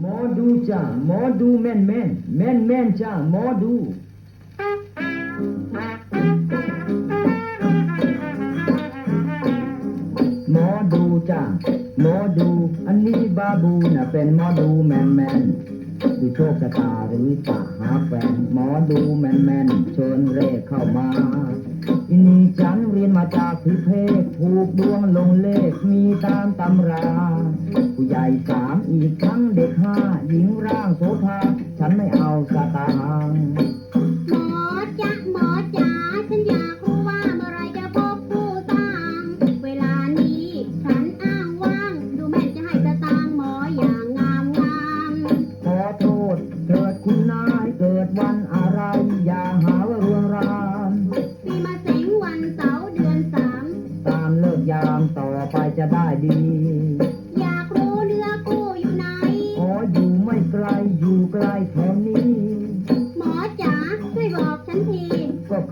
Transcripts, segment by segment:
หมอดูจ้าหมอดูแม่นแม่นแม่นแม่นจ้าหมอดูหมอดูจ้าหมอดู อันนี้บาบูน่ะเป็นหมอดูแมนแมนดูโชคชะตาหรือจะหาแฟนหมอดูแมนแมนเชิญเร่เข้ามาอินี่จังเรียนมาจากพิเพกผูกดวงลงเลขมีตามตำรา ผู้ใหญ่สามอีกทั้ง โสภาฉันไม่เอาสตางค์หมอจ๊ะหมอจ๋าฉันอยากรู้ว่าเมื่อไรจะพบผู้สร้าง เวลานี้ฉันอ้างว่าง ดูแม่นจะให้สตางค์หมออย่างงามงามขอโทษเกิดคุณนายเกิดวันอะไร อย่าหาว่าเรื่องรามปีมาสิงวันเสาร์เดือนสามตามเลิกยามต่อไปจะได้ดี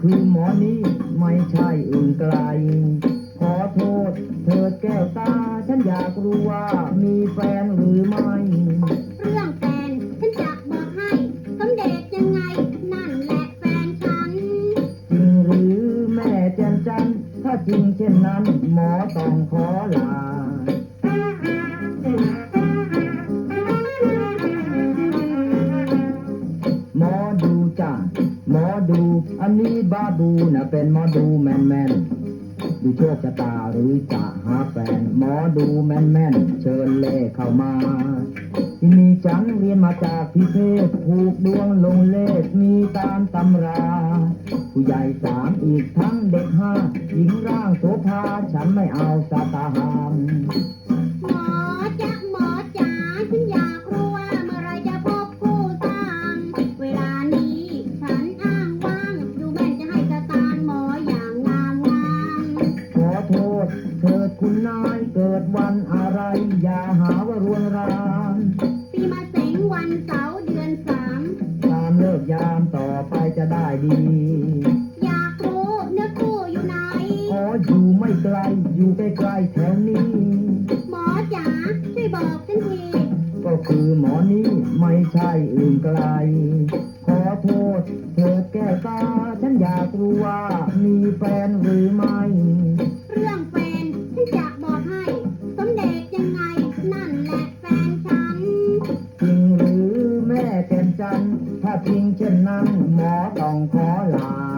คือหมอนี้ไม่ใช่อื่นไกล ขอโทษเถิดแก้วตา ฉันอยากรู้ว่ามีแฟนหรือไม่ เรื่องแฟนฉันจะบอกให้สมเด็จยังไง นั่นแหละแฟนฉัน จริงหรือแม่แจ่มจันถ้าจริงเช่นนั้น หมอต้องขอลา หมอดูจ้า หมอดู อันนี้บาบูนะเป็นหมอดูแมนแมนดูโชคชะตาหรือจะหาแฟนหมอดูแมนแมนเชิญเล่เข้ามาที่นี่จังเรียนมาจากพิเทศผูกดวงลงเลขมีตามตำรา ผู้ใหญ่สามอีกทั้งเด็กห้าหญิงร่างโสภาฉันไม่เอาสาตาหาม คุณนายเกิดวันอะไร อย่าหาว่ารวนรามปีมาเสงวันเสาร์เดือนสามตามเลิกยามต่อไปจะได้ดี อยากรู้เนื้อคู่อยู่ไหนขออยู่ไม่ไกล อยู่ใกล้ๆแถวนี้ หมอจ๋าช่วยบอกฉันทีก็คือหมอนี้ไม่ใช่อื่นไกล ขอโทษเถิดแก้วตา ฉันอยากรู้ว่ามีแฟนหรือไม่ จริงหรือแ